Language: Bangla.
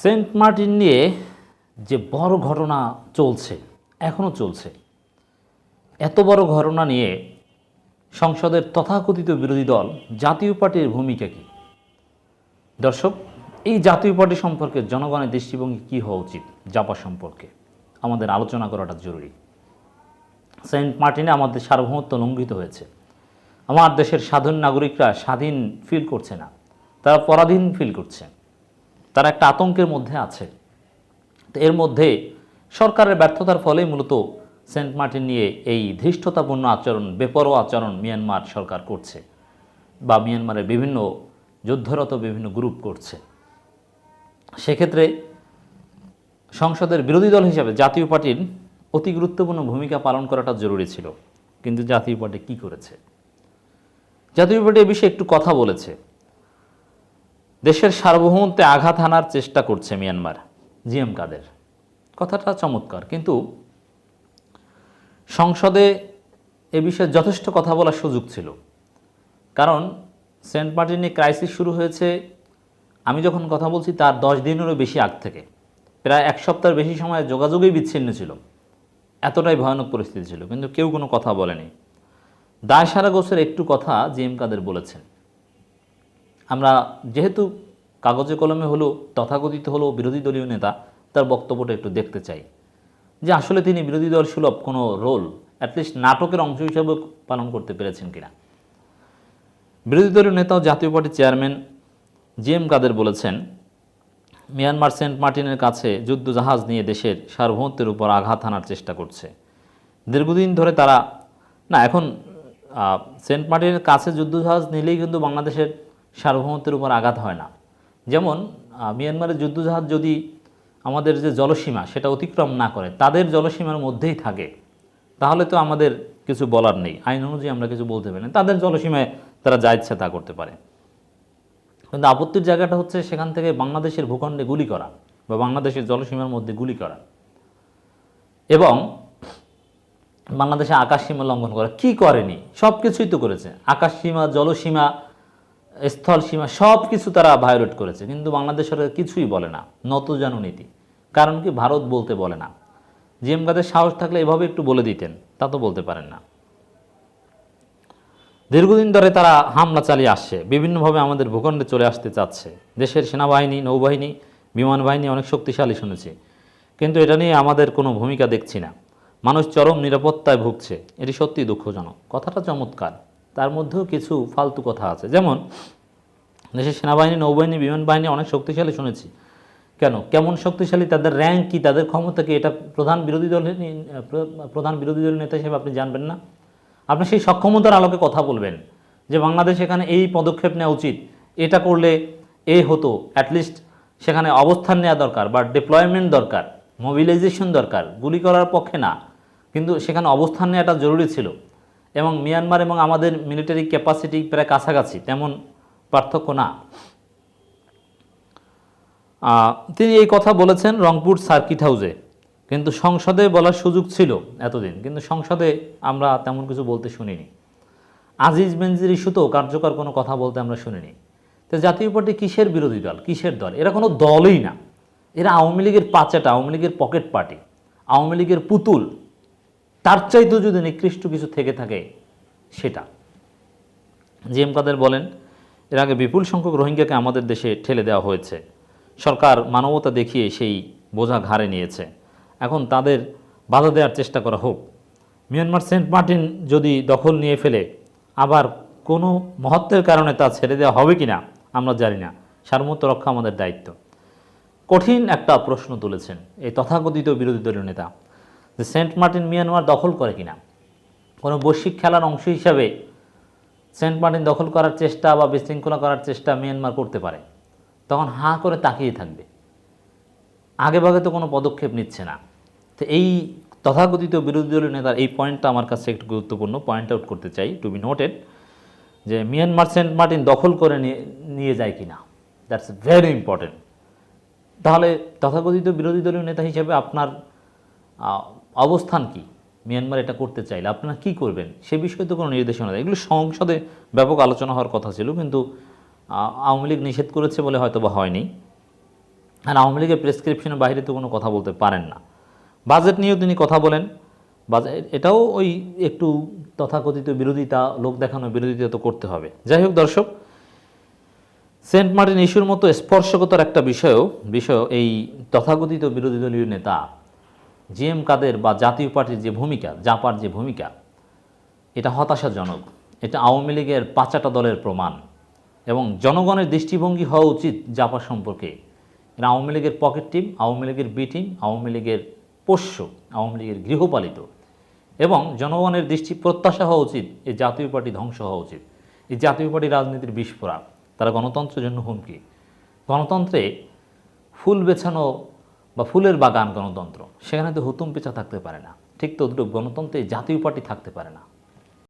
সেন্ট মার্টিন নিয়ে যে বড় ঘটনা চলছে এখনও চলছে, এত বড় ঘটনা নিয়ে সংসদের তথাকথিত বিরোধী দল জাতীয় পার্টির ভূমিকা কী? দর্শক, এই জাতীয় পার্টি সম্পর্কে জনগণের দৃষ্টিভঙ্গি কী হওয়া উচিত জাপা সম্পর্কে? আমাদের আলোচনা করাটা জরুরি। সেন্ট মার্টিনে আমাদের সার্বভৌমত্ব লঙ্ঘিত হয়েছে। আমার দেশের সাধারণ নাগরিকরা স্বাধীন ফিল করছে না। তারা পরাধীন ফিল করছে। তারা একটা আতঙ্কের মধ্যে আছে। তো এর মধ্যে সরকারের ব্যর্থতার ফলেই মূলত সেন্ট মার্টিন নিয়ে এই ধৃষ্টতাপূর্ণ আচরণ, বেপরোয়া আচরণ মিয়ানমার সরকার করছে বা মিয়ানমারের বিভিন্ন যুদ্ধরত বিভিন্ন গ্রুপ করছে। সেক্ষেত্রে সংসদের বিরোধী দল হিসাবে জাতীয় পার্টির অতি গুরুত্বপূর্ণ ভূমিকা পালন করাটা জরুরি ছিল। কিন্তু জাতীয় পার্টি কী করেছে? জাতীয় পার্টি এ বিষয়ে একটু কথা বলেছে। দেশের সার্বভৌমত্বে আঘাত হানার চেষ্টা করছে মিয়ানমার। জিএম কাদের। কথাটা চমৎকার, কিন্তু সংসদে এ বিষয়ে যথেষ্ট কথা বলার সুযোগ ছিল। কারণ সেন্ট মার্টিনে ক্রাইসিস শুরু হয়েছে, আমি যখন কথা বলছি তার দশ দিনেরও বেশি আগ থেকে। প্রায় এক সপ্তাহের বেশি সময় যোগাযোগই বিচ্ছিন্ন ছিল। এতটাই ভয়ানক পরিস্থিতি ছিল, কিন্তু কেউ কোনো কথা বলেনি। দায় সারা গোছের একটু কথা জিএম কাদের বলেছেন। আমরা যেহেতু কাগজে কলমে হলো, তথাকথিত হলো বিরোধী দলীয় নেতা, তার বক্তব্যটা একটু দেখতে চাই। যে আসলে তিনি বিরোধী দল সুলভ কোনো রোল অ্যাটলিস্ট নাটকের অংশ হিসেবে পালন করতে পেরেছেন কিনা? বিরোধী দলীয় নেতা ও জাতীয় পার্টির চেয়ারম্যান জি এম কাদের বলেছেন, মিয়ানমার সেন্ট মার্টিনের কাছে যুদ্ধ জাহাজ নিয়ে দেশের সার্বভৌমত্বের উপর আঘাত হানার চেষ্টা করছে। দীর্ঘদিন ধরে তারা, না, এখন সেন্ট মার্টিনের কাছে যুদ্ধ জাহাজ নিলেই কিন্তু বাংলাদেশের সার্বভৌমত্বের উপর আঘাত হয় না। যেমন মিয়ানমারের যুদ্ধজাহাজ যদি আমাদের যে জলসীমা সেটা অতিক্রম না করে, তাদের জলসীমার মধ্যেই থাকে, তাহলে তো আমাদের কিছু বলার নেই। আইন অনুযায়ী আমরা কিছু বলতে পারি না। তাদের জলসীমায় তারা যা ইচ্ছা তা করতে পারে। কিন্তু আপত্তির জায়গাটা হচ্ছে সেখান থেকে বাংলাদেশের ভূখণ্ডে গুলি করা বা বাংলাদেশের জলসীমার মধ্যে গুলি করা। এবং বাংলাদেশে আকাশ সীমা লঙ্ঘন করা। কি করেনি? সব কিছুই তো করেছে। আকাশ সীমা জলসীমা স্থল সীমা, সব কিছু তারা ভায়োলেট করেছে। কিন্তু বাংলাদেশ সরকার কিছুই বলে না। নত জানো নীতি। কারণ কি? ভারত বলতে বলে না। জিএম কাদের সাহস থাকলে এভাবে একটু বলে দিতেন, তা তো বলতে পারেন না। দীর্ঘদিন ধরে তারা হামলা চালিয়ে আসছে। বিভিন্নভাবে আমাদের ভূখণ্ডে চলে আসতে চাচ্ছে। দেশের সেনাবাহিনী, নৌবাহিনী, বিমান বাহিনী অনেক শক্তিশালী শুনেছি। কিন্তু এটা নিয়ে আমাদের কোনো ভূমিকা দেখছি না। মানুষ চরম নিরাপত্তায় ভুগছে। এটি সত্যি দুঃখজনক। কথাটা চমৎকার। তার মধ্যেও কিছু ফালতু কথা আছে। যেমন, দেশের সেনাবাহিনী, নৌবাহিনী বিমান বাহিনী অনেক শক্তিশালী শুনেছি। কেন? কেমন শক্তিশালী? তাদের র্যাঙ্ক কি? তাদের ক্ষমতা কি? এটা প্রধান বিরোধী দলের প্রধান বিরোধী দলের নেতা হিসেবে আপনি জানবেন না। আপনি সেই সক্ষমতার আলোকে কথা বলবেন যে বাংলাদেশ এখানে এই পদক্ষেপ নেওয়া উচিত। এটা করলে এ হতো। অ্যাটলিস্ট সেখানে অবস্থান নেওয়া দরকার বা ডিপ্লয়মেন্ট দরকার মোবিলাইজেশন দরকার। গুলি করার পক্ষে না। কিন্তু সেখানে অবস্থান নেওয়াটা জরুরি ছিল। এবং মিয়ানমার এবং আমাদের মিলিটারি ক্যাপাসিটি প্রায় কাছাকাছি, তেমন পার্থক্য না। তিনি এই কথা বলেছেন রংপুর সার্কিট হাউসে কিন্তু সংসদে বলার সুযোগ ছিল এতদিন, কিন্তু সংসদে আমরা তেমন কিছু বলতে শুনিনি। আজিজ বেনজির ইস্যুতেও কার্যকর কোনো কথা বলতে আমরা শুনিনি। তো জাতীয় পার্টি কিসের বিরোধী দল? কিসের দল? এরা কোনো দলই না। এরা আওয়ামী লীগের পাচাটা, আওয়ামী লীগের পকেট পার্টি আওয়ামী লীগের পুতুল তার চাইতেও যদি নিকৃষ্ট কিছু থেকে থাকে, সেটা। জি এম কাদের বলেন, এর আগে বিপুল সংখ্যক রোহিঙ্গাকে আমাদের দেশে ঠেলে দেওয়া হয়েছে। সরকার মানবতা দেখিয়ে সেই বোঝা ঘাড়ে নিয়েছে। এখন তাদের বাধা দেওয়ার চেষ্টা করা হোক। মিয়ানমার সেন্ট মার্টিন যদি দখল নিয়ে ফেলে, আবার কোনো মহত্বের কারণে তা ছেড়ে দেওয়া হবে কি না আমরা জানি না। সার্বভৌমত্ব রক্ষা আমাদের দায়িত্ব। কঠিন একটা প্রশ্ন তুলেছেন এই তথাকথিত বিরোধী দলীয় নেতা। যে সেন্ট মার্টিন মিয়ানমার দখল করে কিনা? কোনো বৈশ্বিক খেলার অংশ হিসাবে সেন্ট মার্টিন দখল করার চেষ্টা বা বিশৃঙ্খলা করার চেষ্টা মিয়ানমার করতে পারে। তখন হাঁ করে তাকিয়ে থাকবে। আগেভাগে তো কোনো পদক্ষেপ নিচ্ছে না। তো এই তথাকথিত বিরোধী দলীয় নেতার এই পয়েন্টটা আমার কাছে একটু গুরুত্বপূর্ণ। পয়েন্ট আউট করতে চাই টু বি নোটেড যে মিয়ানমার সেন্ট মার্টিন দখল করে নিয়ে যায় কিনা? দ্যাটস ভেরি ইম্পর্টেন্ট তাহলে তথাকথিত বিরোধী দলীয় নেতা হিসেবে আপনার অবস্থান কি? মিয়ানমার এটা করতে চাইলে আপনারা কি করবেন? সে বিষয়ে তো কোনো নির্দেশনা দেয় এগুলো সংসদে ব্যাপক আলোচনা হওয়ার কথা ছিল, কিন্তু আওয়ামী লীগ নিষেধ করেছে বলে হয়তো বা হয়নি। আর আওয়ামী লীগের প্রেসক্রিপশনের বাইরে তো কোনো কথা বলতে পারেন না। বাজেট নিয়েও তিনি কথা বলেন। বাজেট এটাও ওই একটু তথাকথিত বিরোধিতা, লোক দেখানো বিরোধিতা তো করতে হবে। যাই হোক দর্শক, সেন্ট মার্টিন ইস্যুর মতো স্পর্শকতার একটা বিষয়ও, বিষয় এই তথাকথিত বিরোধী দলীয় নেতা জি এম কাদের বা জাতীয় পার্টির যে ভূমিকা, জাপার যে ভূমিকা, এটা হতাশাজনক। এটা আওয়ামী লীগের পাঁচাটা দলের প্রমাণ। এবং জনগণের দৃষ্টিভঙ্গি হওয়া উচিত জাপা সম্পর্কে। এটা আওয়ামী লীগের পকেট টিম, আওয়ামী লীগের বি টিম, আওয়ামী লীগের পোষ্য, আওয়ামী লীগের গৃহপালিত। এবং জনগণের দৃষ্টি প্রত্যাশা হওয়া উচিত, এই জাতীয় পার্টি ধ্বংস হওয়া উচিত। এই জাতীয় পার্টি রাজনীতির বিস্ফোরা তারা গণতন্ত্রের জন্য হুমকি। গণতন্ত্রে ফুল বেছানো বা ফুলের বাগান গণতন্ত্র, সেখানে তো হুতুম পেঁচা থাকতে পারে না। ঠিক তদ্রুপ গণতন্ত্রে জাতীয় পার্টি থাকতে পারে না।